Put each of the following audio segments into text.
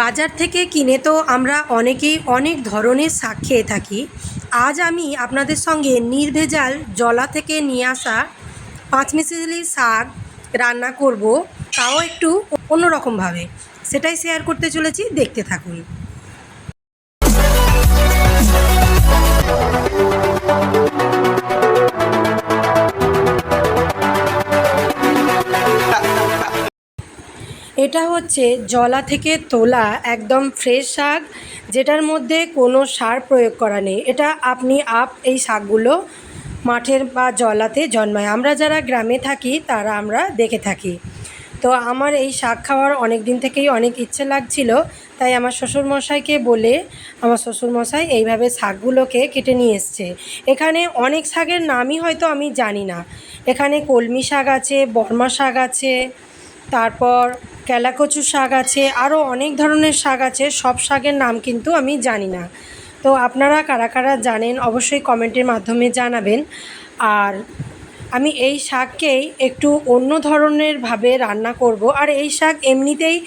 বাজার থেকে কিনে তো আমরা অনেকেই অনেক ধরনের শাক খেয়ে থাকি। আজ আমি আপনাদের সঙ্গে নির্ভেজাল জলা থেকে নিয়ে আসা পাঁচমিশালি শাক রান্না করব, তাও একটু অন্যরকমভাবে। সেটাই শেয়ার করতে চলেছি, দেখতে থাকুন। এটা হচ্ছে জলা থেকে তোলা একদম ফ্রেশ শাক, যেটার মধ্যে কোনো সার প্রয়োগ করা নেই। এটা আপনি আপ এই শাকগুলো মাঠের বা জলাতে জন্মায়। আমরা যারা গ্রামে থাকি, তারা আমরা দেখে থাকি। তো আমার এই শাক খাওয়ার অনেক দিন থেকেই অনেক ইচ্ছে লাগছিল, তাই আমার শ্বশুরমশাইকে বলে আমার শ্বশুরমশাই এইভাবে শাকগুলোকে কেটে নিয়ে এসছে। এখানে অনেক শাকের নামই হয়তো আমি জানি না। এখানে কলমি শাক আছে, বর্মা শাক আছে তারপর কেলাকচু শাক আছে, আরও অনেক ধরনের শাক আছে, সব শাকের নাম কিন্তু আমি জানি না। তো আপনারা কারা কারা জানেন অবশ্যই কমেন্টের মাধ্যমে জানাবেন। আর আমি এই শাককেই একটু অন্য ধরনের ভাবে রান্না করব। আর এই শাক এমনিতেই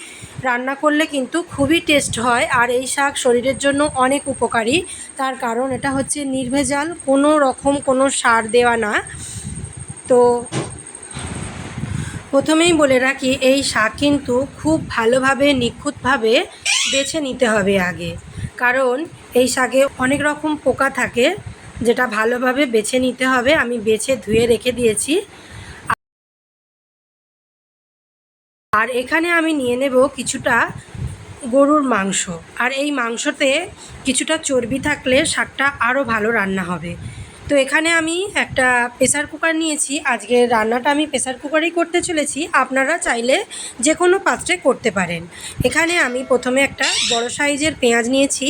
রান্না করলে কিন্তু খুবই টেস্ট হয়। আর এই শাক শরীরের জন্য অনেক উপকারী। তার কারণ এটা হচ্ছে নির্ভেজাল, কোনো রকম কোনো সার দেওয়া না। তো প্রথমেই বলে রাখি, এই শাক কিন্তু খুব ভালোভাবে, নিখুঁতভাবে বেছে নিতে হবে আগে। কারণ এই শাকে অনেক রকম পোকা থাকে, যেটা ভালোভাবে বেছে নিতে হবে। আমি বেছে ধুয়ে রেখে দিয়েছি। আর এখানে আমি নিয়ে নেব কিছুটা গরুর মাংস। আর এই মাংসতে কিছুটা চর্বি থাকলে শাকটা আরও ভালো রান্না হবে। তো এখানে আমি একটা প্রেসার কুকার নিয়েছি। আজকে রান্নাটা আমি প্রেসার কুকারেই করতে চলেছি। আপনারা চাইলে যে কোনো পাত্রে করতে পারেন। এখানে আমি প্রথমে একটা বড় সাইজের পেঁয়াজ নিয়েছি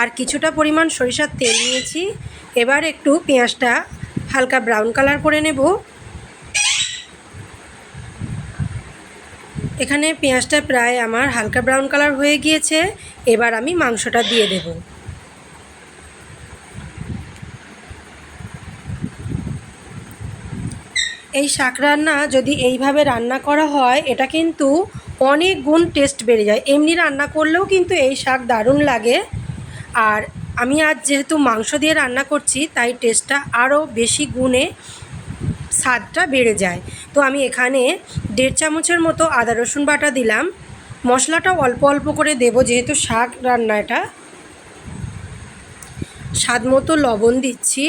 আর কিছুটা পরিমাণ সরিষার তেল নিয়েছি। এবার একটু পেঁয়াজটা হালকা ব্রাউন কালার করে নেব। এখানে পেঁয়াজটা প্রায় আমার হালকা ব্রাউন কালার হয়ে গিয়েছে। এবার আমি মাংসটা দিয়ে দেবো। এই শাক রান্না যদি এইভাবে রান্না করা হয়, এটা কিন্তু অনেক গুণ টেস্ট বেড়ে যায়। এমনি রান্না করলেও কিন্তু এই শাক দারুণ লাগে। আর আমি আজ যেহেতু মাংস দিয়ে রান্না করছি, তাই টেস্টটা আরও বেশি গুণে স্বাদটা বেড়ে যায়। তো আমি এখানে দেড় চামচের মতো আদা রসুন বাটা দিলাম। মশলাটা অল্প অল্প করে দেব, যেহেতু শাক রান্না এটা। স্বাদ মতো লবণ দিচ্ছি।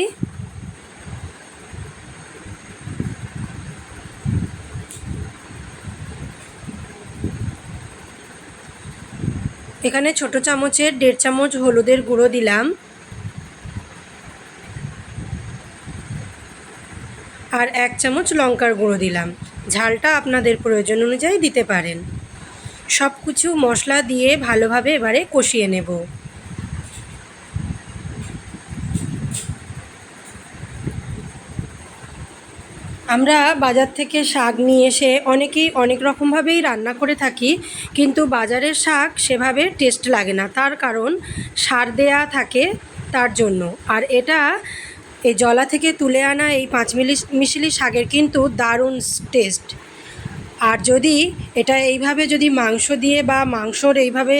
এখানে ছোট চামচের দেড় চামচ হলুদের গুঁড়ো দিলাম। আর এক চামচ লঙ্কার গুঁড়ো দিলাম। ঝালটা আপনাদের প্রয়োজন অনুযায়ী দিতে পারেন। সব কিছু মশলা দিয়ে ভালোভাবে এবারে কষিয়ে নেব। আমরা বাজার থেকে শাক নিয়ে এসে অনেকেই অনেক রকমভাবেই রান্না করে থাকি, কিন্তু বাজারের শাক সেভাবে টেস্ট লাগে না। তার কারণ সার দেয়া থাকে তার জন্য। আর এটা এই জলা থেকে তুলে আনা এই পাঁচ মিলি, মিশিলি শাকের কিন্তু দারুণ টেস্ট আর যদি এটা এইভাবে যদি মাংস দিয়ে বা মাংসর এইভাবে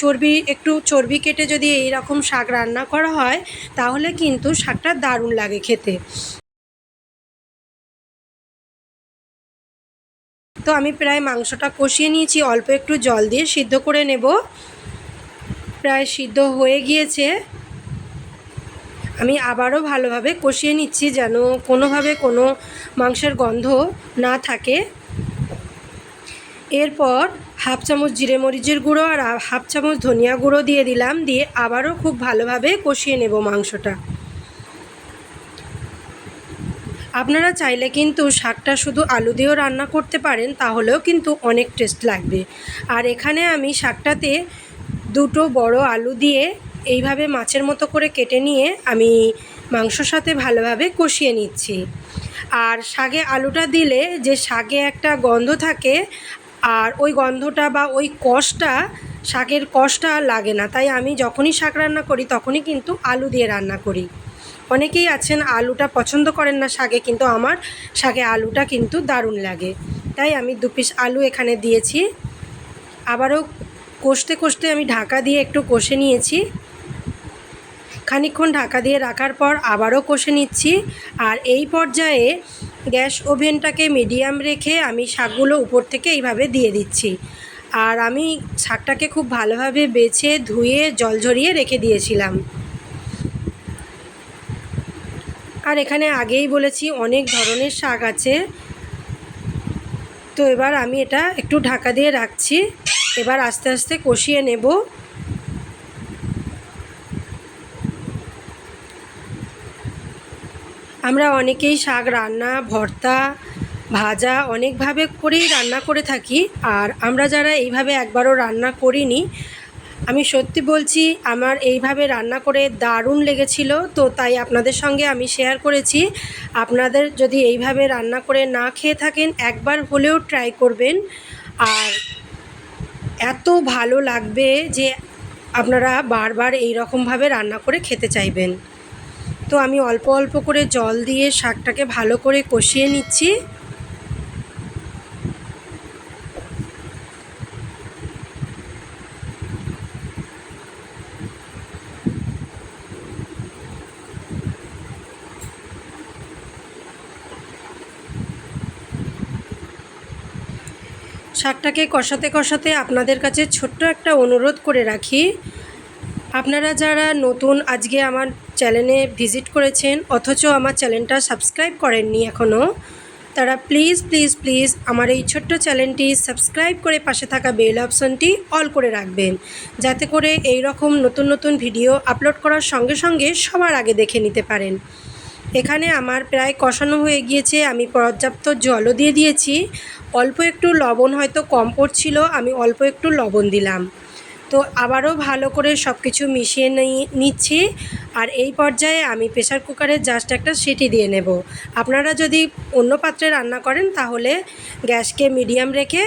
চর্বি, একটু চর্বি কেটে যদি এই রকম শাক রান্না করা হয়, তাহলে কিন্তু শাকটা দারুণ লাগে খেতে। তো আমি প্রায় মাংসটা কষিয়ে নিয়েছি, অল্প একটু জল দিয়ে সিদ্ধ করে নেব। প্রায় সিদ্ধ হয়ে গিয়েছে। আমি আবারও ভালোভাবে কষিয়ে নিচ্ছি যেন কোনোভাবে কোনো মাংসের গন্ধ না থাকে। এরপর হাফ চামচ জিরে মরিচের গুঁড়ো আর হাফ চামচ ধনিয়া গুঁড়ো দিয়ে দিলাম, দিয়ে আবারও খুব ভালোভাবে কষিয়ে নেব মাংসটা। আপনারা চাইলে কিন্তু শাকটা শুধু আলু দিয়েও রান্না করতে পারেন, তাহলেও কিন্তু অনেক টেস্ট লাগবে। আর এখানে আমি শাকটাতে দুটো বড় আলু দিয়ে এইভাবে মাছের মতো করে কেটে নিয়ে আমি মাংসর সাথে ভালোভাবে কষিয়ে নিচ্ছি। আর শাকে আলুটা দিলে যে শাকে একটা গন্ধ থাকে, আর ওই গন্ধটা বা ওই কষটা শাকের কষটা লাগে না। তাই আমি যখনই শাক রান্না করি, তখনই কিন্তু আলু দিয়ে রান্না করি। অনেকেই আছেন, আলুটা পছন্দ করেন না শাকে, কিন্তু আমার শাকে আলুটা কিন্তু দারুণ লাগে। তাই আমি দু পিস আলু এখানে দিয়েছি। আবারও কষতে কষতে আমি ঢাকা দিয়ে একটু কষে নিয়েছি। খানিকক্ষণ ঢাকা দিয়ে রাখার পর আবারও কষে নিচ্ছি। আর এই পর্যায়ে গ্যাস ওভেনটাকে মিডিয়াম রেখে আমি শাকগুলো উপর থেকে এইভাবে দিয়ে দিচ্ছি। আর আমি শাকটাকে খুব ভালোভাবে বেছে ধুয়ে জল ঝরিয়ে রেখে দিয়েছিলাম। আর এখানে আগেই বলেছি অনেক ধরনের শাক আছে। তো এবার আমি এটা একটু ঢাকা দিয়ে রাখছি। এবার আস্তে আস্তে কষিয়ে নেব। আমরা অনেকেই শাক রান্না, ভর্তা, ভাজা অনেকভাবে করেই রান্না করে থাকি। আর আমরা যারা এইভাবে একবারও রান্না করিনি আমি সত্যি বলছি, আমার এইভাবে রান্না করে দারুণ লেগেছিল, তো তাই আপনাদের সঙ্গে আমি শেয়ার করেছি। আপনাদের যদি এইভাবে রান্না করে না খেয়ে থাকেন, একবার হলেও ট্রাই করবেন। আর এত ভালো লাগবে যে আপনারা বারবার এই রকমভাবে রান্না করে খেতে চাইবেন। তো আমি অল্প অল্প করে জল দিয়ে শাকটাকে ভালো করে কষিয়ে নিচ্ছি। শাকটাকে কষাতে কষাতে আপনাদের কাছে ছোট্ট একটা অনুরোধ করে রাখি। আপনারা যারা নতুন আজকে আমার চ্যানেলে ভিজিট করেছেন, অথচ আমার চ্যানেলটা সাবস্ক্রাইব করেননি এখনও তারা প্লিজ প্লিজ প্লিজ আমার এই ছোট্ট চ্যানেলটি সাবস্ক্রাইব করে পাশে থাকা বেল অপশনটি অল করে রাখবেন, যাতে করে এই রকম নতুন নতুন ভিডিও আপলোড করার সঙ্গে সঙ্গে সবার আগে দেখে নিতে পারেন। এখানে আমার প্রায় কষানো হয়ে গিয়েছে। আমি পর্যাপ্ত জলও দিয়ে দিয়েছি। অল্প একটু লবণ হয়তো কম পড়ছিল, আমি অল্প একটু লবণ দিলাম। তো আবারও ভালো করে সব কিছু মিশিয়ে নিচ্ছি। আর এই পর্যায়ে আমি প্রেশার কুকারে জাস্ট একটা সিটি দিয়ে নেব। আপনারা যদি অন্য পাত্রে রান্না করেন, তাহলে গ্যাসকে মিডিয়াম রেখে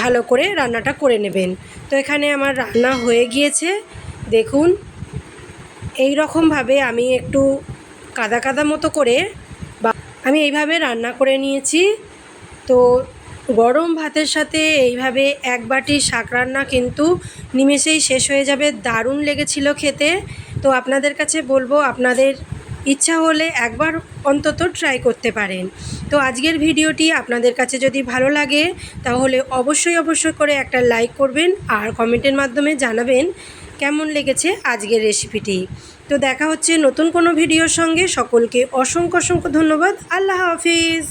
ভালো করে রান্নাটা করে নেবেন। তো এখানে আমার রান্না হয়ে গিয়েছে। দেখুন এই রকমভাবে আমি একটু কাদা কাদা মতো করে বা আমি এইভাবে রান্না করে নিয়েছি। তো গরম ভাতের সাথে এইভাবে এক বাটি শাক রান্না কিন্তু নিমেষেই শেষ হয়ে যাবে, দারুণ লেগেছিল খেতে। তো আপনাদের কাছে বলব, আপনাদের ইচ্ছা হলে একবার অন্তত ট্রাই করতে পারেন। তো আজকের ভিডিওটি আপনাদের কাছে যদি ভালো লাগে, তাহলে অবশ্যই অবশ্যই করে একটা লাইক করবেন আর কমেন্টের মাধ্যমে জানাবেন। কেমন লেগেছে আজকের রেসিপিটি তো দেখা হচ্ছে নতুন কোনো ভিডিওর সঙ্গে। সকলকে অসংখ্য অসংখ্য ধন্যবাদ। আল্লাহ হাফিজ।